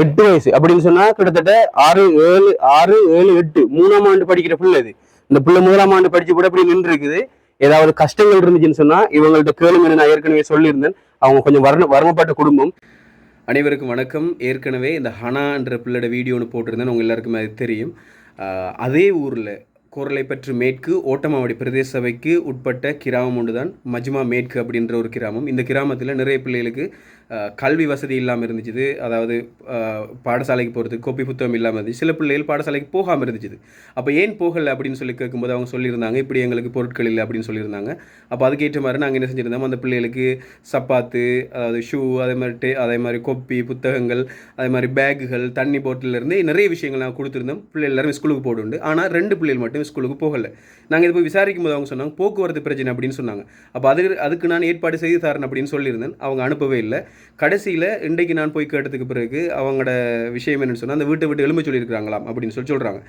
எட்டு வயசு. அப்படின்னு சொன்னா கிட்டத்தட்ட ஆறு ஏழு ஆறு ஏழு எட்டு மூணாம் ஆண்டு படிக்கிற பிள்ளை இது. இந்த பிள்ளை முதலாம் ஆண்டு படிச்சு கூட அப்படி நின்று இருக்குது ஏதாவது கஷ்டங்கள் இருந்துச்சுன்னு சொன்னா இவங்கள்ட்ட கேளுங்க நான் ஏற்கனவே சொல்லியிருந்தேன். அவங்க கொஞ்சம் வரண வறுமைப்பட்ட குடும்பம். அனைவருக்கும் வணக்கம். ஏற்கனவே இந்த ஹனான்ற பிள்ளையோட வீடியோ ஒன்று போட்டிருந்தேன் உங்க எல்லாருக்குமே அது தெரியும். ஆஹ் அதே ஊரில் குரலை பற்று மேற்கு ஓட்டமாவடி பிரதேச சபைக்கு உட்பட்ட கிராமம் ஒன்று தான் மஜ்மா மேற்கு அப்படின்ற ஒரு கிராமம். இந்த கிராமத்தில் நிறைய பிள்ளைகளுக்கு கல்வி வசதி இல்லாமல் இருந்துச்சு அதாவது பாடசாலைக்கு போகிறதுக்கு கோப்பி புத்தகம் இல்லாமல் இருந்துச்சு. சில பிள்ளைகள் பாடசாலைக்கு போகாமல் இருந்துச்சு அப்போ ஏன் போகலை அப்படின்னு சொல்லி கேட்கும்போது அவங்க சொல்லியிருந்தாங்க இப்படி எங்களுக்கு பொருட்கள் இல்லை அப்படின்னு சொல்லியிருந்தாங்க. அப்போ அதுக்கேற்ற மாதிரி நாங்கள் என்ன செஞ்சுருந்தோம் அந்த பிள்ளைகளுக்கு சப்பாத்து அதாவது ஷூ அதே மாதிரி டே அதே மாதிரி கொப்பி புத்தகங்கள் அதே மாதிரி பேக்குகள் தண்ணி bottle இருந்து நிறைய விஷயங்கள் நாங்கள் கொடுத்துருந்தோம். பிள்ளைகள் எல்லாரும் ஸ்கூலுக்கு போடுண்டு ஆனால் ரெண்டு பிள்ளைகள் மட்டும் ஸ்கூலுக்கு போகலை. நாங்கள் இது போய் விசாரிக்கும் போது அவங்க சொன்னாங்க போக்குவரத்து பிரச்சனை அப்படின்னு சொன்னாங்க. அப்போ அது அதுக்கு நான் ஏற்பாடு செய்து தரேன் அப்படின்னு சொல்லியிருந்தேன். அவங்க அனுப்பவே இல்லை. கடைசியில் இன்றைக்கு நான் போய் கேட்டதுக்கு பிறகு அவங்களோட விஷயம் என்னன்னு சொன்னால் அந்த வீட்டை விட்டு எலும்பு சொல்லியிருக்காங்களாம் அப்படின்னு சொல்லி சொல்கிறாங்க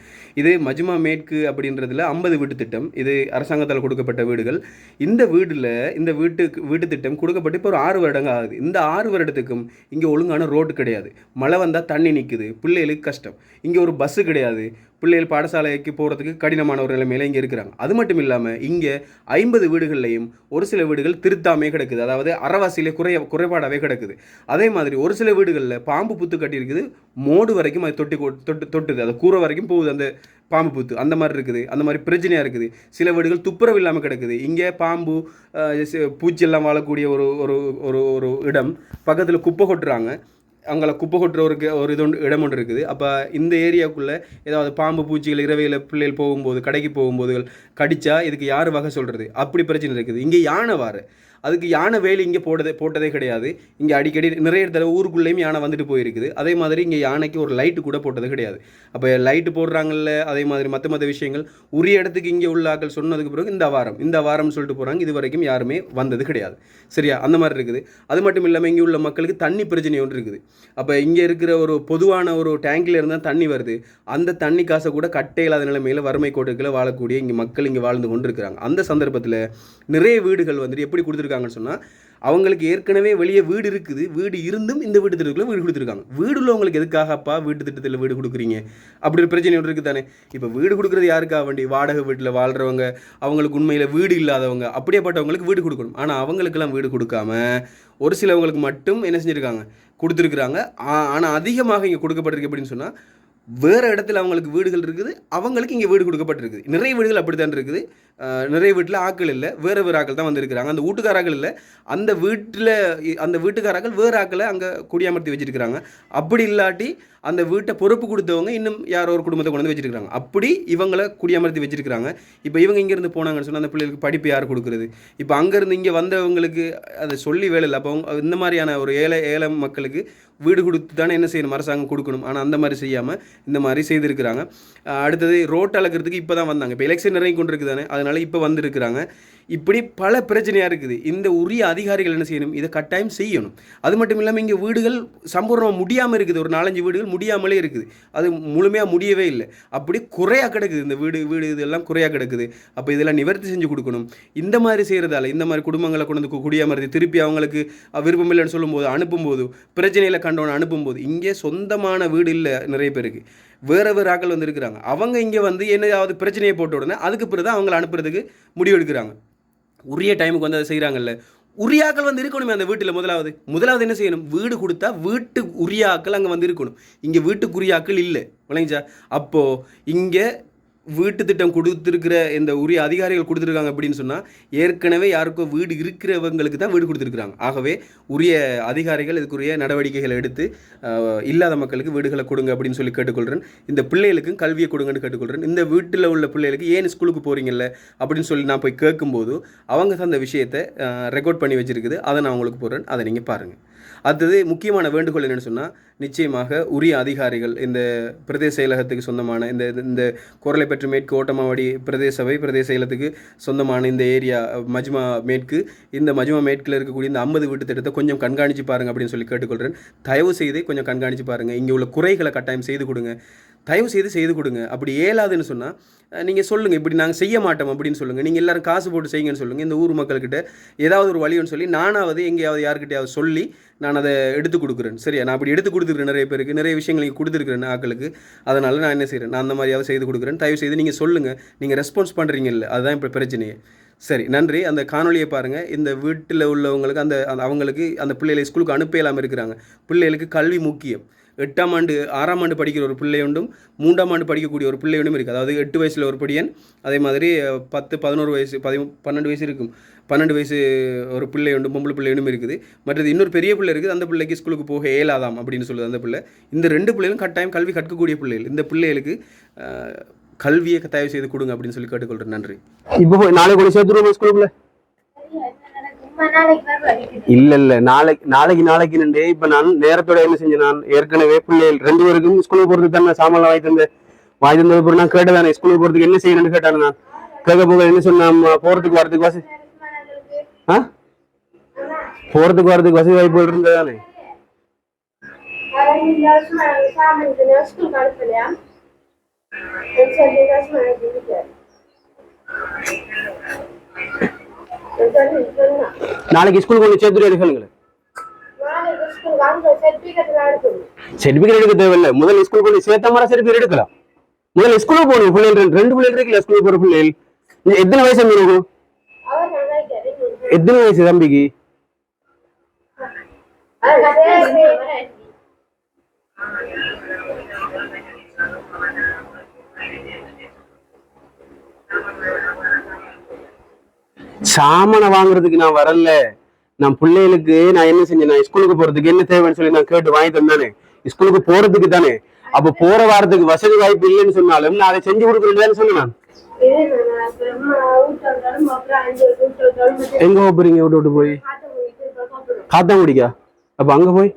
இது மஜ்மா மேற்கு அப்படின்றதுல ஐம்பது வீட்டு திட்டம். இது அரசாங்கத்தால் கொடுக்கப்பட்ட வீடுகள். இந்த வீடில் இந்த வீட்டுக்கு வீட்டு திட்டம் கொடுக்கப்பட்டு இப்போ ஒரு ஆறு வருடங்கள் ஆகுது. இந்த ஆறு வருடத்துக்கும் இங்கே ஒழுங்கான ரோடு கிடையாது. மழை வந்தால் தண்ணி நிற்குது பிள்ளைகளுக்கு கஷ்டம். இங்கே ஒரு பஸ்ஸு கிடையாது. பிள்ளைகள் பாடசாலைக்கு போகிறதுக்கு கடினமான ஒரு நிலைமையில இங்கே இருக்கிறாங்க. அது மட்டும் இல்லாமல் இங்கே ஐம்பது வீடுகள்லையும் ஒரு சில வீடுகள் திருத்தாமே கிடக்குது. அதாவது அறவாசியிலே குறைய குறைபாடாகவே கிடக்குது. அதே மாதிரி ஒரு சில வீடுகளில் பாம்பு புத்து கட்டியிருக்குது. மோடு வரைக்கும் அது தொட்டி தொட்டு தொட்டுது. அது கூரை வரைக்கும் போகுது அந்த பாம்பு புத்து. அந்த மாதிரி இருக்குது. அந்த மாதிரி பிரச்சனையாக இருக்குது. சில வீடுகள் துப்புரவு இல்லாமல் கிடக்குது. இங்கே பாம்பு பூச்சியெல்லாம் வாழக்கூடிய ஒரு ஒரு ஒரு ஒரு இடம் பக்கத்தில் குப்பை கொட்டுறாங்க. அங்கே குப்பை கொட்டுற ஒரு ஒரு இது ஒன்று இடம் ஒன்று இருக்குது. அப்போ இந்த ஏரியாவுக்குள்ளே ஏதாவது பாம்பு பூச்சிகள் இரவையில் பிள்ளைகள் போகும்போது கடைக்கு போகும்போது கடித்தா இதுக்கு யார் வகை சொல்கிறது அப்படி பிரச்சனை இருக்குது. இங்கே யானை வாரு. அதுக்கு யானை வேலி இங்கே போட்டதே போட்டதே கிடையாது. இங்கே அடிக்கடி நிறைய தடவை ஊருக்குள்ளேயும் யானை வந்துட்டு போயிருக்குது. அதே மாதிரி இங்கே யானைக்கு ஒரு லைட்டு கூட போட்டது கிடையாது. அப்போ லைட்டு போடுறாங்கல்ல அதே மாதிரி மற்ற மற்ற விஷயங்கள். உரிய இடத்துக்கு இங்கே உள்ள ஆக்கள் சொன்னதுக்கு பிறகு இந்த வாரம் இந்த வாரம்னு சொல்லிட்டு போகிறாங்க இது வரைக்கும் யாருமே வந்தது கிடையாது. சரியா? அந்த மாதிரி இருக்குது. அது மட்டும் இல்லாமல் இங்கே உள்ள மக்களுக்கு தண்ணி பிரச்சனை ஒன்று இருக்குது. அப்போ இங்கே இருக்கிற ஒரு பொதுவான ஒரு டேங்கில் இருந்தால் தண்ணி வருது. அந்த தண்ணி காசை கூட கட்டே இல்லாத நிலைமையில் வறுமை கோட்டுக்களை வாழக்கூடிய இங்கே மக்கள் இங்கே வாழ்ந்து கொண்டு இருக்கிறாங்க அந்த சந்தர்ப்பத்தில் நிறைய வீடுகள் வந்துட்டு எப்படி கொடுத்துருக்காங்கன்னு சொன்னால் அவங்களுக்கு ஏற்கனவே வெளியே வீடு இருக்குது. வீடு இருந்தும் இந்த வீட்டு திட்டத்தில் வீடு கொடுத்துருக்காங்க. வீடு உள்ளவங்களுக்கு எதுக்காகப்பா வீட்டு திட்டத்தில் வீடு கொடுக்குறீங்க? அப்படி ஒரு பிரச்சனை ஒன்று இருக்குது தானே இப்போ வீடு கொடுக்குறது யாருக்காக வேண்டி வாடகை வீட்டில் வாழ்கிறவங்க அவங்களுக்கு உண்மையில் வீடு இல்லாதவங்க அப்படியேப்பட்டவங்களுக்கு வீடு கொடுக்கணும். ஆனால் அவங்களுக்கெல்லாம் வீடு கொடுக்காம ஒரு சிலவங்களுக்கு மட்டும் என்ன செஞ்சுருக்காங்க? கொடுத்துருக்குறாங்க. ஆனால் அதிகமாக இங்கே கொடுக்கப்பட்டிருக்கு அப்படின்னு சொன்னால் வேறு இடத்துல அவங்களுக்கு வீடுகள் இருக்குது அவங்களுக்கு இங்கே வீடு கொடுக்கப்பட்டிருக்குது நிறைய வீடுகள் அப்படித்தான் இருக்குது. நிறைய வீட்டில் ஆட்கள் இல்லை வேறு வேறு ஆட்கள் தான் வந்திருக்கிறாங்க. அந்த வீட்டுக்காராக்கள் இல்லை அந்த வீட்டில் அந்த வீட்டுக்காராக்கள் வேறு ஆட்களை அங்கே குடியமர்த்தி வச்சுருக்கிறாங்க. அப்படி இல்லாட்டி அந்த வீட்டை பொறுப்பு கொடுத்தவங்க இன்னும் யாரோ ஒரு குடும்பத்தை கொண்டு வந்து வச்சிருக்காங்க அப்படி இவங்களை குடியமர்த்தி வச்சிருக்கிறாங்க. இப்போ இவங்க இங்கேருந்து போனாங்கன்னு சொன்னால் அந்த பிள்ளைகளுக்கு படிப்பு யார் கொடுக்குறது? இப்போ அங்கேருந்து இங்கே வந்தவங்களுக்கு அதை சொல்லி வேலை இல்லை. அப்போ அவங்க இந்த மாதிரியான ஒரு ஏழை ஏழை மக்களுக்கு வீடு கொடுத்து தானே என்ன செய்யணும்? அரசாங்கம் கொடுக்கணும். ஆனால் அந்த மாதிரி செய்யாமல் இந்த மாதிரி செய்திருக்கிறாங்க. அடுத்தது ரோட் அளக்கிறதுக்கு இப்போ தான் வந்தாங்க. இப்போ எலெக்ஷன் நிறைய கொண்டு இருக்குது தானே. அதனால் இப்போ வந்திருக்கிறாங்க. இப்படி பல பிரச்சனையாக இருக்குது. இந்த உரிய அதிகாரிகள் என்ன செய்யணும்? இதை கட்டாயம் செய்யணும். அது மட்டும் இல்லாமல் இங்கே வீடுகள் சம்பூர்ணமாக முடியாமல் இருக்குது. ஒரு நாலஞ்சு வீடுகள் முடியாமலே இருக்குது. அது முழுமையாக முடியவே இல்லை. அப்படி குறையாக கிடக்குது. இந்த வீடு வீடு இதெல்லாம் குறையாக கிடக்குது. அப்போ இதெல்லாம் நிவர்த்தி செஞ்சு கொடுக்கணும். இந்த மாதிரி செய்கிறதால இந்த மாதிரி குடும்பங்களை கொண்டு வந்து கு- திருப்பி அவங்களுக்கு விருப்பம் இல்லைன்னு சொல்லும்போது அனுப்பும்போது பிரச்சனையில் கண்டவனை அனுப்பும்போது இங்கே சொந்தமான வீடு இல்லை நிறைய பேருக்கு. வேறு வேறு ஆட்கள் வந்து இருக்கிறாங்க. அவங்க இங்கே வந்து என்னதாவது பிரச்சனையை போட்ட உடனே அதுக்கு பிறகு தான் அவங்களை அனுப்புறதுக்கு முடிவு எடுக்கிறாங்க உரிய டைமுக்கு வந்து அதை செய்கிறாங்கல்ல உரியாக்கள் வந்து இருக்கணுமே அந்த வீட்டில் முதலாவது. முதலாவது என்ன செய்யணும்? வீடு கொடுத்தா வீட்டு உரியாக்கள் அங்கே வந்து இருக்கணும். இங்கே வீட்டுக்குரியாக்கள் இல்லை. விளங்கிச்சா? அப்போது இங்கே வீட்டு திட்டம் கொடுத்துருக்கிற இந்த உரிய அதிகாரிகள் கொடுத்துருக்காங்க அப்படின்னு சொன்னால் ஏற்கனவே யாருக்கோ வீடு இருக்கிறவங்களுக்கு தான் வீடு கொடுத்துருக்குறாங்க. ஆகவே உரிய அதிகாரிகள் இதுக்குரிய நடவடிக்கைகளை எடுத்து இல்லாத மக்களுக்கு வீடுகளை கொடுங்க அப்படின்னு சொல்லி கேட்டுக்கொள்கிறேன் இந்த பிள்ளைகளுக்கும் கல்வியை கொடுங்கன்னு கேட்டுக்கொள்கிறேன் இந்த வீட்டில் உள்ள பிள்ளைகளுக்கு ஏன் ஸ்கூலுக்கு போகிறீங்கல்ல அப்படின்னு சொல்லி நான் போய் கேட்கும்போது அவங்க தான் அந்த விஷயத்தை ரெக்கார்ட் பண்ணி வச்சிருக்குது. அதை நான் உங்களுக்கு போடுறேன். அதை நீங்கள் பாருங்கள் அடுத்தது முக்கியமான வேண்டுகோள் என்னென்னு சொன்னால் நிச்சயமாக உரிய அதிகாரிகள் இந்த பிரதேச செயலகத்துக்கு சொந்தமான இந்த இந்த குரலை பெற்று மேற்கு ஓட்டமாவடி பிரதேச சபை பிரதேச செயலகத்துக்கு சொந்தமான இந்த ஏரியா மஜ்மா மேற்கு இந்த மஜ்மா மேற்கில் இருக்கக்கூடிய இந்த ஐம்பது வீட்டு திட்டத்தை கொஞ்சம் கண்காணித்து பாருங்க அப்படின்னு சொல்லி கேட்டுக்கொள்கிறேன் தயவு செய்து கொஞ்சம் கண்காணித்து பாருங்கள் இங்கே உள்ள குறைகளை கட்டாயம் செய்து கொடுங்க. தயவு செய்து செய்து கொடுங்க. அப்படி இயலாதுன்னு சொன்னால் நீங்கள் சொல்லுங்கள் இப்படி நாங்கள் செய்ய மாட்டோம் அப்படின்னு சொல்லுங்கள் நீங்கள் எல்லாரும் காசு போட்டு செய்யுங்கன்னு சொல்லுங்கள் இந்த ஊர் மக்கள்கிட்ட ஏதாவது ஒரு வழின்னு சொல்லி நானாவது எங்கேயாவது யார்கிட்டயாவது சொல்லி நான் அதை எடுத்து கொடுக்குறேன். சரியா? நான் அப்படி எடுத்து கொடுத்துருக்கேன் நிறைய பேருக்கு. நிறைய விஷயங்கள் நீங்கள் கொடுத்துருக்குறேன் ஆக்களுக்கு. அதனால் நான் என்ன செய்கிறேன் நான் அந்த மாதிரியாவது செய்து கொடுக்குறேன். தயவு செய்து நீங்கள் சொல்லுங்கள் நீங்கள் ரெஸ்பான்ஸ் பண்ணுறீங்கல்ல அதுதான் இப்போ பிரச்சனையே. சரி நன்றி. அந்த காணொலியை பாருங்கள் இந்த வீட்டில் உள்ளவங்களுக்கு அந்த அந்த அவங்களுக்கு அந்த பிள்ளைகளை ஸ்கூலுக்கு அனுப்ப இல்லாமல் இருக்கிறாங்க. பிள்ளைகளுக்கு கல்வி முக்கியம். எட்டாம் ஆண்டு ஆறாம் ஆண்டு படிக்கிற ஒரு பிள்ளை உண்டும் மூன்றாம் ஆண்டு படிக்கக்கூடிய ஒரு பிள்ளை உண்டும் இருக்குது அதாவது எட்டு வயசில் ஒரு படியன் அதே மாதிரி பத்து பதினோரு வயசு பதி பன்னெண்டு வயசு இருக்கும். பன்னெண்டு வயசு ஒரு பிள்ளை உண்டும் பொம்பளை பிள்ளை உண்டும் இருக்குது. மற்றது இன்னொரு பெரிய பிள்ளை இருக்குது அந்த பிள்ளைக்கு ஸ்கூலுக்கு போக இயலாதாம் அப்படின்னு சொல்லுது அந்த பிள்ளை. இந்த ரெண்டு பிள்ளைகளும் கட்டாயம் கல்வி கற்கக்கூடிய பிள்ளைகள். இந்த பிள்ளைகளுக்கு கல்வியை தயவு செய்து கொடுங்க அப்படின்னு சொல்லி கேட்டுக்கொள்கிறேன் நன்றி. இப்போ நாளைக்கு சேர்த்துருவோம் ஸ்கூலுக்குள்ள? இல்ல இல்ல. நாளைக்கு நாளைக்கு நாளைக்கு நின்று இப்ப நான் நேரத்தோட என்ன செஞ்சேன்? நான் ஏற்கனவே பிள்ளைகள் ரெண்டு பேருக்கும் ஸ்கூலுக்கு போறதுக்கு தானே சாமான் வாங்கி தந்தேன் வாங்கி தந்தது பிறகு நான் கேட்டதானே ஸ்கூலுக்கு போறதுக்கு என்ன செய்யணும்னு கேட்டானே நான். கேட்க போக என்ன சொன்னா போறதுக்கு வரதுக்கு வசதி ஆ? போறதுக்கு வரதுக்கு வசதி வாய்ப்பு இருந்ததானே நாளைக்கு ஸ்கூலுக்கு கொண்டு சேர்த்துட்டு எடுக்கணுங்களே சர்டிபிகேட் எடுக்க தேவையில்லை. முதல்ல ஸ்கூல் கொண்டு சேர்த்த மாதிரி சர்டிபிகேட் எடுக்கலாம். முதல்ல ஸ்கூலுக்கு போகணும். பிள்ளைகள் ரெண்டு- பிள்ளைகள் இருக்குல்ல ஸ்கூலுக்கு போகிற பிள்ளைகள். எத்தனை வயசு தம்பி இருக்கும்? எத்தனை வயசு தம்பிக்கு? Thank you. சாமானை வாங்குறதுக்கு நான் வரல. நான் பிள்ளைகளுக்கு நான் என்ன செஞ்சேன்? நான் ஸ்கூலுக்கு போறதுக்கு என்ன தேவைன்னு சொல்லி நான் கேட்டு வாங்கி தந்தானே. ஸ்கூலுக்கு போறதுக்கு தானே. அப்ப போற வாரத்துக்கு வசதி வாய்ப்பு இல்லைன்னு சொன்னாலும் நான் அதை செஞ்சு கொடுக்குறேன்னு சொன்னேன் நான். எங்க போறீங்க விட்டு விட்டு போய்? காத்தாங்குடிக்கா அப்ப அங்க போய்?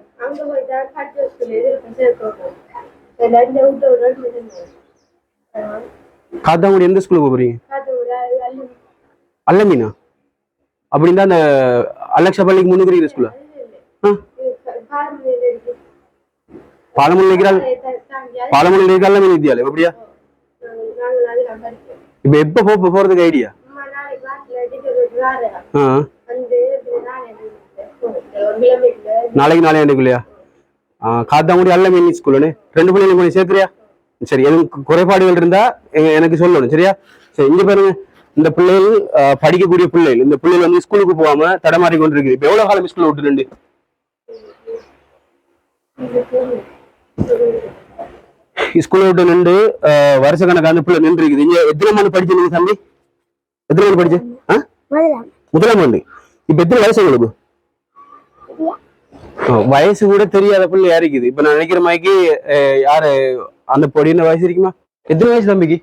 காத்தாங்குடி எந்த ஸ்கூலுக்கு போறீங்க? அல்லமீனா? அப்படின்னு தான் அந்த அலெக்ஷா பள்ளிக்கு முன்னுக்கு ஸ்கூல்ல ஸ்கூலா பாலமூல் இருக்கிறாள் பாலமூல் இருக்கிற அல்லமீன் வித்யாலயம் எப்படியா? இப்ப எப்ப போ போறதுக்கு ஐடியா நாளைக்கு நாளை அன்னைக்குள்ளையா? காத்தாங்குடி அல்லமீன் ஸ்கூலுன்னு ரெண்டு பிள்ளைங்க கொஞ்சம் சேர்த்துறியா சரி எனக்கு குறைபாடுகள் இருந்தா எனக்கு சொல்லணும். சரியா? சரி இங்க பாருங்க. இந்த பிள்ளைகள் படிக்கக்கூடிய பிள்ளைகள் இந்த பிள்ளைகள் வந்து ஸ்கூலுக்கு போகாம தடமாறி கொண்டு இருக்கு இப்ப எவ்வளவு காலம் ஸ்கூல்ல விட்டு ரெண்டு ஸ்கூல்ல விட்டு நின்று வருஷ கணக்கான பிள்ளை நின்று இருக்குது இங்க எத்தனை ஆண்டு படிச்சு நீங்க தம்பி? எத்தனை ஆண்டு படிச்சு? முதலாம். ஆண்டு. இப்ப எத்தனை வயசு உங்களுக்கு? வயசு கூட தெரியாத பிள்ளை யார் இருக்குது? இப்ப நான் நினைக்கிற அஹ், யாரு? அந்த பொடின வயசு இருக்குமா? எத்தனை வயசு தம்பிக்கு?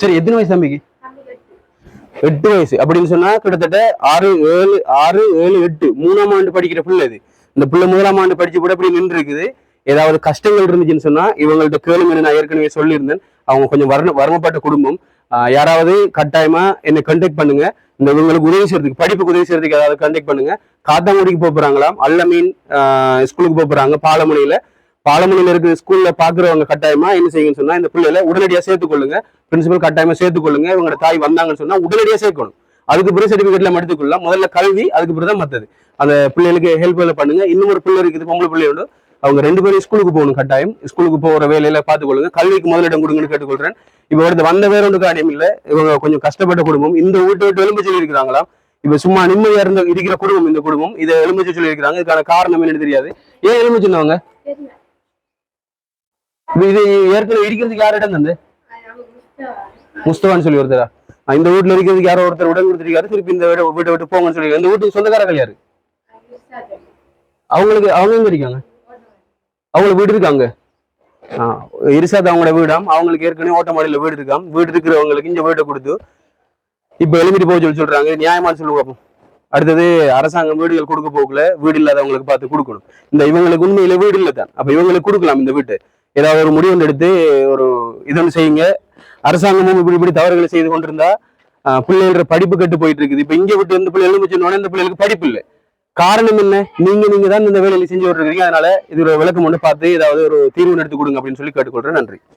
சரி எத்தனை வயசு தம்பிக்கு? எட்டு. வயசு. அப்படின்னு சொன்னா கிட்டத்தட்ட ஆறு ஏழு ஆறு ஏழு எட்டு மூணாம் ஆண்டு படிக்கிற பிள்ளை இது. இந்த பிள்ளை முதலாம் ஆண்டு படிச்சு கூட இப்படி நின்று இருக்குது ஏதாவது கஷ்டங்கள் இருந்துச்சுன்னு சொன்னா இவங்கள்ட்ட கேளுங்கன்னு நான் ஏற்கனவே சொல்லியிருந்தேன். அவங்க கொஞ்சம் வரண வறுமைப்பட்ட குடும்பம். யாராவது கட்டாயமா என்னை கண்டெக்ட் பண்ணுங்க. இந்த இவங்களுக்கு உதவி செய்யறதுக்கு படிப்புக்கு உதவி செய்யறதுக்கு ஏதாவது கண்டெக்ட் பண்ணுங்க. காத்தாங்குடிக்கு போறாங்களாம். அல்லமீன் ஆஹ் ஸ்கூலுக்கு போறாங்க. பாலமுனையில. பாலமணியில் இருக்கிற ஸ்கூல்ல பாக்குறவங்க கட்டாயமா என்ன செய்யுங்கன்னு சொன்னா இந்த பிள்ளைகளை உடனடியா சேர்த்துக்கொள்ளுங்க பிரின்சிபல் கட்டாயமா சேர்த்துக்கொள்ளுங்க இவங்களோட தாய் வந்தாங்கன்னு சொன்னா உடனடியா சேர்க்கணும். அதுக்கு பிறகு சர்டிபிகேட்ல எடுத்துக்கொள்ளலாம் முதல்ல கல்வி அதுக்கு பிறகு தான் மத்தது அந்த பிள்ளைகளுக்கு ஹெல்ப் பண்ணுங்க. இன்னும் ஒரு பிள்ளை இருக்குது பொம்பளை பிள்ளையோட அவங்க ரெண்டு பேரும் ஸ்கூலுக்கு போகணும் கட்டாயம். ஸ்கூலுக்கு போகிற வேலையில பார்த்துக்கொள்ளுங்க கல்விக்கு முதலிடம் கொடுங்கன்னு கேட்டுக்கொள்றேன். இப்போ ஒருத்த வந்த வேற ஒன்று காரியம் இல்லை. இவங்க கொஞ்சம் கஷ்டப்பட்ட குடும்பம். இந்த வீட்டை விட்டு எலும்பு சொல்லி இருக்கிறாங்களாம். இப்ப சும்மா நிம்மதியா இருந்த இருக்கிற குடும்பம் இந்த குடும்பம். இதை எலுமிச்சு சொல்லி இருக்கிறாங்க இதுக்கான காரணம் என்னன்னு தெரியாது. ஏன் எலும்பு சொன்னவங்க இது ஏற்கனவே இருக்கிறதுக்கு யாரிடம் தந்து? முஸ்தவான்னு சொல்லி ஒருத்தரா? இந்த வீட்டுல இருக்கிறதுக்கு யாரோ ஒருத்தர் உடன் கொடுத்துருக்காரு. திருப்பி இந்த வீட்டை வீட்டை விட்டு போங்கன்னு சொல்லி. இந்த வீட்டுக்கு சொந்தக்காரர்கள் யாரு? அவங்களுக்கு அவங்க எங்க இருக்காங்க? அவங்களுக்கு வீடு இருக்காங்க ஆஹ் இருசாத் அவங்களோட வீடாம். அவங்களுக்கு ஏற்கனவே ஓட்டமாடியில வீடு இருக்காம். வீடு இருக்கிறவங்களுக்கு இந்த வீட்டை கொடுத்து இப்ப எழுமிட்டு போக சொல்லி சொல்றாங்க. இது நியாயமான்னு பார்ப்போம் அடுத்தது அரசாங்கம் வீடுகள் கொடுக்க போகல. வீடு இல்லாதவங்களுக்கு பார்த்து கொடுக்கணும். இந்த இவங்களுக்கு உண்மையில வீடு இல்லை தான் அப்ப இவங்களுக்கு கொடுக்கலாம் இந்த வீட்டு. ஏதாவது ஒரு முடிவு எடுத்து ஒரு இதொன்று செய்யுங்க. அரசாங்கமும் இப்படி இப்படி தவறுகளை செய்து கொண்டிருந்தா ஆஹ், பிள்ளைகளோட படிப்பு கெட்டு போயிட்டு இருக்குது இப்ப இங்க விட்டு இந்த பிள்ளை எழுமிச்சு இந்த பிள்ளைகளுக்கு படிப்பு இல்லை. காரணம் என்ன? நீங்க நீங்க தான் இந்த வேலையில செஞ்சு விட்டுருக்கீங்க அதனால இது ஒரு விளக்கம் ஒன்று பார்த்து ஏதாவது ஒரு தீர்வு எடுத்து கொடுங்க அப்படின்னு சொல்லி கேட்டுக்கொள்றேன். நன்றி.